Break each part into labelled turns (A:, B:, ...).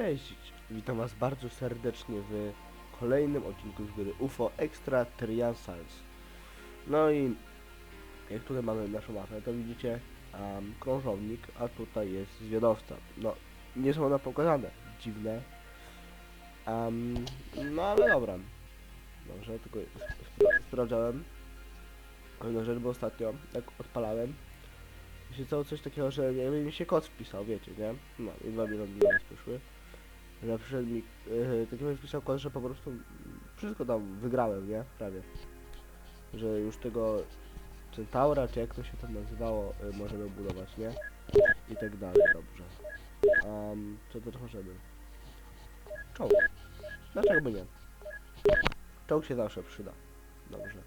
A: Cześć, witam was bardzo serdecznie w kolejnym odcinku z gry UFO Extra Science. No i jak tutaj mamy naszą mapę, to widzicie um, krążownik, a tutaj jest zwiadowca. No, nie są one pokazane, dziwne. Um, no ale dobra. Dobrze, tylko spra sprawdzałem. Pewną rzecz, bo ostatnio jak odpalałem, się cało coś takiego, że jakby mi się kod wpisał, wiecie, nie? No i dwa miliony nas poszły. Że przyszedł mi, yy, taki mi wpisał kod, że po prostu wszystko tam wygrałem, nie? Prawie. Że już tego Centaura, czy jak to się tam nazywało, yy, możemy budować, nie? I tak dalej, dobrze. Um, co teraz możemy? Czołg. Dlaczego by nie? Czołg się zawsze przyda. Dobrze.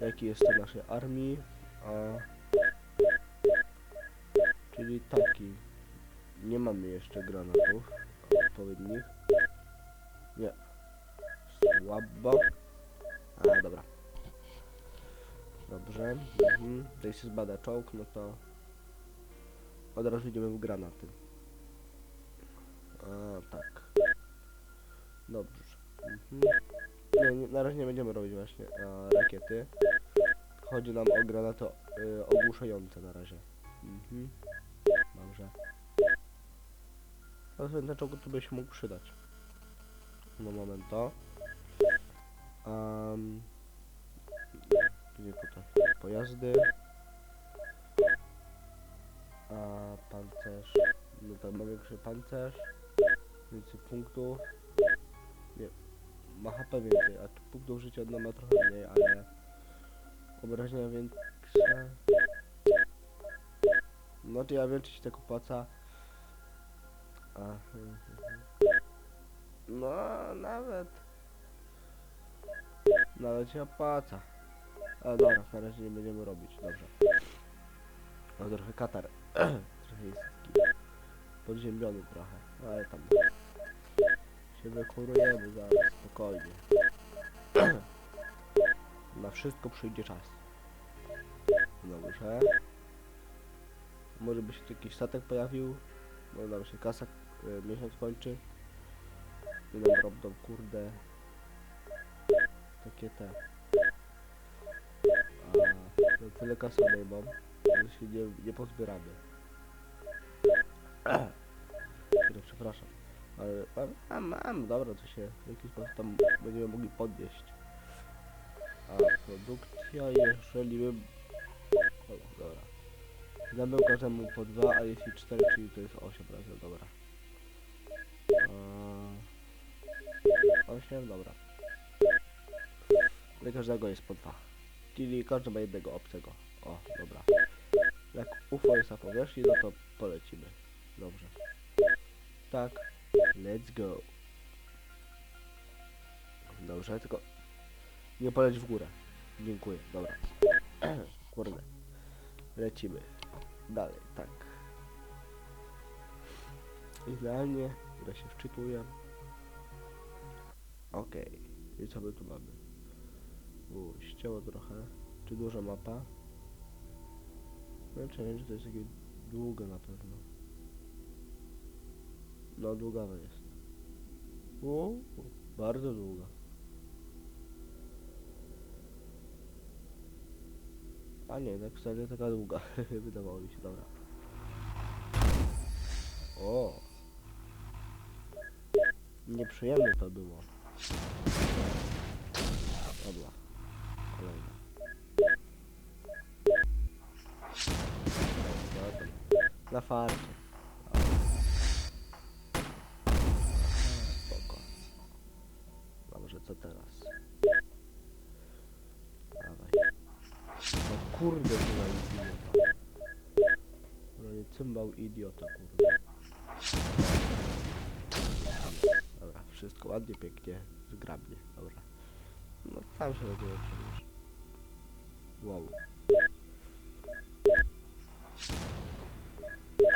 A: Jaki jest to naszej armii? A... Czyli taki. Nie mamy jeszcze granatów odpowiednich. Nie. Słabo. A, dobra. Dobrze. Mhm. Tutaj się zbada czołg, no to od razu idziemy w granaty. A, tak. Dobrze. Mhm. Nie, na razie nie będziemy robić właśnie rakiety. Chodzi nam o granaty e, ogłuszające na razie. Mhm. Dobrze. Ale na czego tu by się mógł przydać? No momento. Um, gdzie tutaj? Pojazdy. A pancerz. No to ma większy pancerz. Więcej punktów. Nie. Ma HP więcej, a punktów życia no ma trochę mniej, ale obrażenia większe. No to ja wiem, czy się tak opłaca. A, hmm, hmm. no, nawet. Nawet się opłaca. Ale dobra, na razie nie będziemy robić, dobrze. No trochę katar. trochę jest taki podziębiony trochę, no, ale tam się wykurujemy zaraz, spokojnie. Na wszystko przyjdzie czas. Dobrze. Może by się tu jakiś statek pojawił. No nam się kasa miesiąc kończy. Nam robią kurde. Takie te. A no tyle kasy odejmą, że się nie, nie pozbieramy. Kurde, przepraszam. Ale mam, mam, dobra, to się w jakiś sposób tam będziemy mogli podnieść. A produkcja, jeżeli bym... O, dobra. Zabrał każdemu po dwa, a jeśli cztery, czyli to jest 8 razy, dobra. 8, dobra. Dla każdego jest po dwa. Czyli każdy ma jednego obcego. O, dobra. Jak UFO jest na powierzchni, no to polecimy. Dobrze. Tak. Let's go. Dobrze, tylko nie poleć w górę. Dziękuję, dobra. Kurde. Lecimy. Dalej, tak. Idealnie, ja się wczytuję. Okej, i co my tu mamy? U, ścięło trochę. Czy duża mapa? No, czy to jest takie długa na pewno. No, długawa jest. U, bardzo długa. A nie, tak wcale taka długa. Wydawało mi się, dobra. O! Nieprzyjemne to było. Dobra. Kolejna. Dobra. Na farcie. Spoko. Dobrze, co teraz? Dawaj. O kurde, to na idiota. No nie cymbał idiota, kurde. Wszystko ładnie, pięknie, zgrabnie, dobra. No tam się będzie przecież. Wow.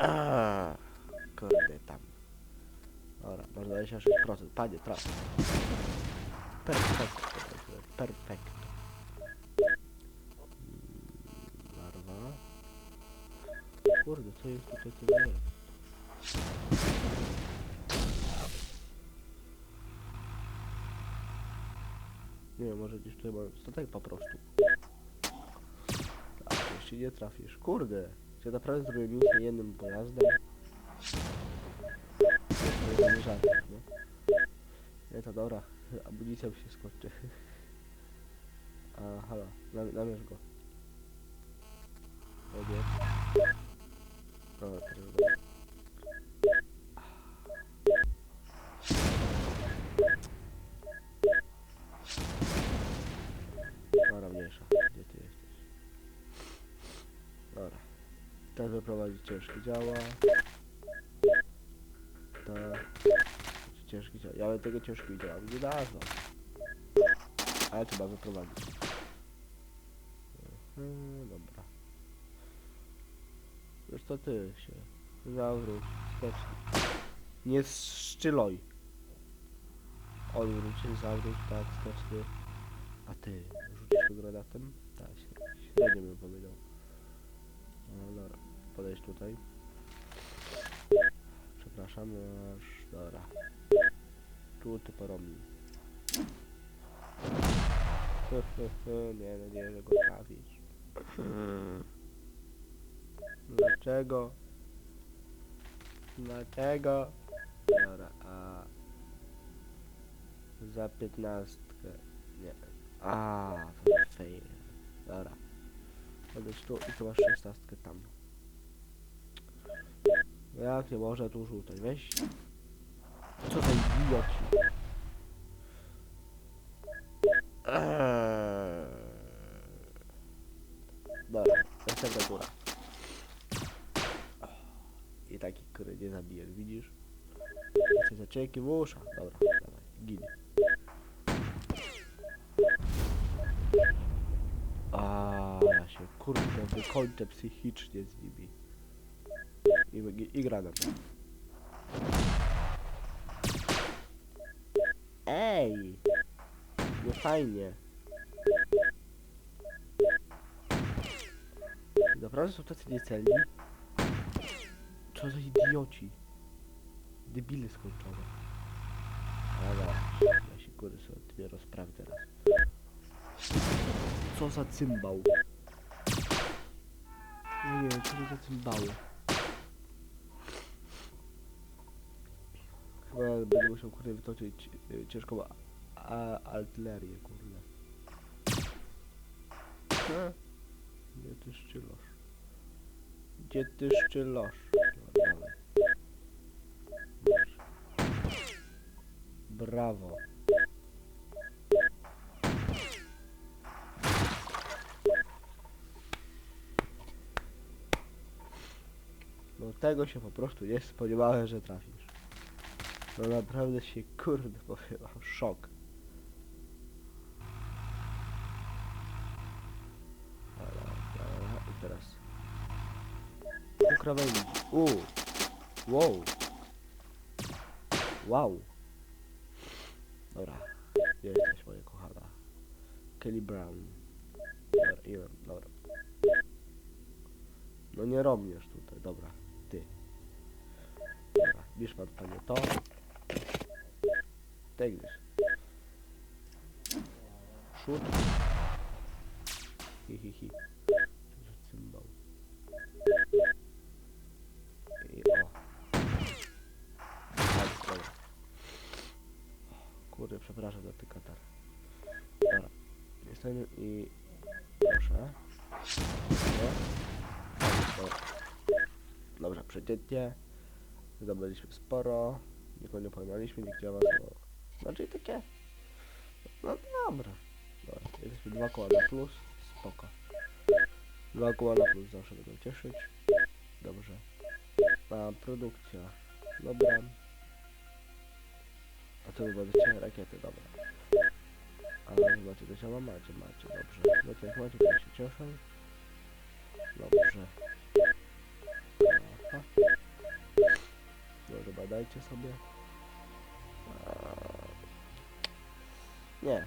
A: Aaaa, kurde tam. Dobra, masz 26%, panie, traf. Perfekt, perfekt. Larwa. Kurde, co jest tutaj, co jest? Nie wiem, może gdzieś tutaj mam statek po prostu. Tak, jeszcze nie trafisz. Kurde, czy naprawdę zrobię misję jednym pojazdem? To jest nie żart, nie? Nie, to dobra. Amunicja mi się skończy. A, halo, nam- namierz go. Odjedź. Dobra, teraz. Dobra, Ten wyprowadzić ciężkie działa. To... Ciężkie działa. Ja bym tego ciężkimi działami nie nazwał. Ale trzeba wyprowadzić. Mhm, dobra. Już to ty się zawróć wstecznie. Nie szczyloj. Odwróć się, zawróć, tak, wstecznie. A ty, rzucisz granatem? Tak, średnio bym powiedział. No tutaj. Przepraszam, aż, dobra. Tu ty porobnij. Nie, no nie, że go trafisz. Dlaczego? Dlaczego? Dobra, a... Za piętnastkę. Nie. A, to jest fail. Dobra. Podejdź tu i tu masz szesnastkę tam. Jak nie można tu rzucać? Weź. Co za idioci. Eee. Dobra, następna tura. I taki, który nie zabijesz, widzisz? Chcę zaczeki w uszach. Dobra, dawaj, gin. A się kurde wykończę psychicznie z nimi. I, i, i gra na to. Ej! Nie fajnie. Naprawdę są tacy niecelni? Co za idioci. Debile skończone. Dobra, ja się kurde sobie dopiero rozprawię teraz. Co za cymbał? Nie wiem, co to za cymbały. Chyba będę musiał kurde wytoczyć y, ciężką a, a, artylerię, kurde. E? Gdzie ty szczylosz? Gdzie ty szczylosz? Brawo. No tego się po prostu nie spodziewałem, że trafisz. No naprawdę się kurde powiem, szok. I teraz. Po krawędzi. Uuu. Wow. Wow. Dobra. Jesteś moja kochana? Kelly Brown. Dobra, ile? Dobra. No nie robisz tutaj, dobra. Ty. Dobra, bierz pan panie to. Wiesz. Szut. Hi hi hi. Cymbał. I o. Kurde, przepraszam za ty katar. Dobra. Jestem i... Proszę. Dobrze, przeciętnie. Zdobyliśmy sporo. Nikogo nie pojmaliśmy, nikt działa to... Znaczy takie... No dobra. Jesteśmy dwa koła na plus. Spoko. Dwa koła na plus zawsze będą cieszyć. Dobrze. A produkcja. Dobra. A co wy będziecie? Rakiety, dobra. A macie to działa? Macie, macie, dobrze. To jak macie, to się cieszę. Dobrze. Aha. Dobrze, badajcie sobie. Eee, Nie,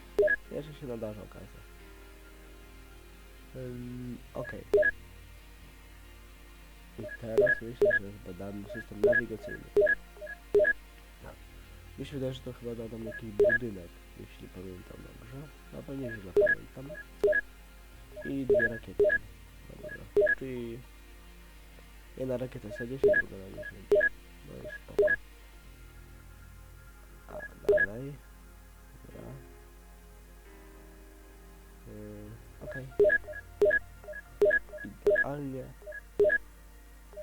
A: jeszcze się nadarzy okazja. Ym, Okej. I teraz myślę, że zbadamy system nawigacyjny. Tak. Mi się wydaje, że to chyba da nam jakiś budynek. jeśli pamiętam dobrze. Na pewno źle pamiętam. I dwie rakiety. Dobra. Czyli jedna rakieta jest na 10, druga na 10. dalej. Dobra. Yy, Okej. Idealnie.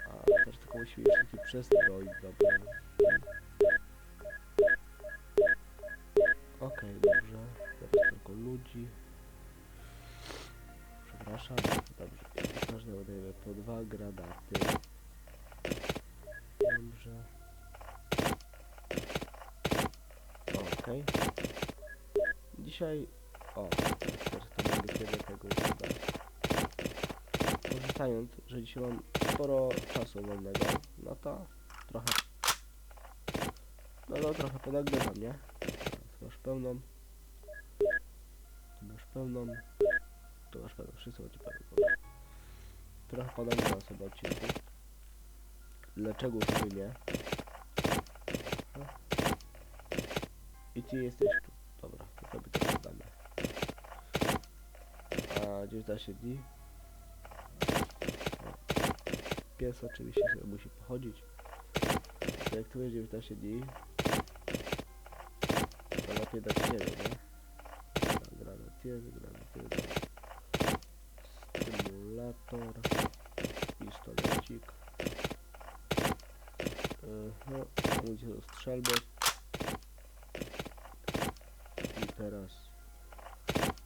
A: A też tylko musimy jeszcze taki przestroić, dobra. Okej, dobrze. Teraz tylko ludzi. Przepraszam. Dobrze. I każdemu dajemy po dwa granaty. Dobrze. Okej. Dzisiaj... O, teraz to będę kiedy tego używać. Korzystając, że dzisiaj mam sporo czasu wolnego, no to trochę... No no, trochę ponagrywam, nie? Tu masz pełną. Tu masz pełną. Tu masz pełną. Wszyscy macie pełną. Trochę ponagrywam sobie odcinków. Dlaczego żeby nie? Aha. Ty jesteś tu. Dobra, to tobie to. A 19 dni. O. Pies oczywiście sobie musi pochodzić. Jak tu jest 19 dni, to lepiej dać siebie, nie? Dobra, Granatier, granatier. Stymulator. Pistolecik. Aha, amunicję do strzelby. I teraz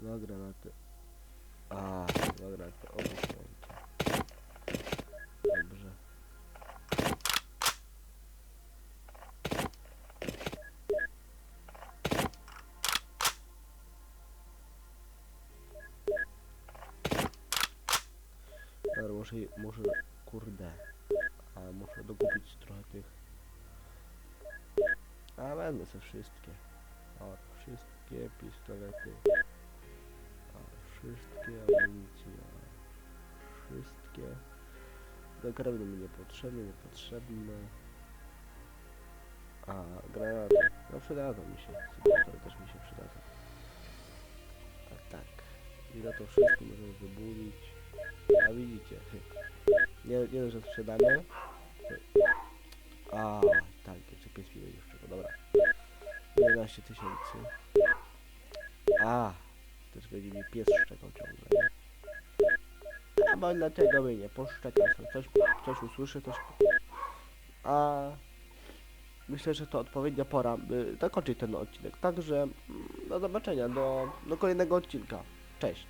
A: dwa granaty. A, dwa granaty, obok Dobrze. Dobra, muszę, muszę, kurde, a muszę dokupić trochę tych. A będę sobie wszystkie. O, wszystkie pistolety. A, wszystkie amunicje. Wszystkie. Do karabinu mi niepotrzebne, niepotrzebne. A, granaty. No przydadzą mi się. Sygnatory też mi się przydadzą. A tak. I na to wszystko możemy wybulić. A widzicie. Nie, nie dość, że sprzedamy. A, tak, jeszcze 5 milionów jeszcze, dobra. 11 tysięcy. A, też będzie mi pies szczekał ciągle? A bo dlaczego by nie? Poszczekał sobie, coś, coś usłyszy, coś... A... Myślę, że to odpowiednia pora, by zakończyć ten odcinek. Także, mm, do zobaczenia, do, do kolejnego odcinka. Cześć.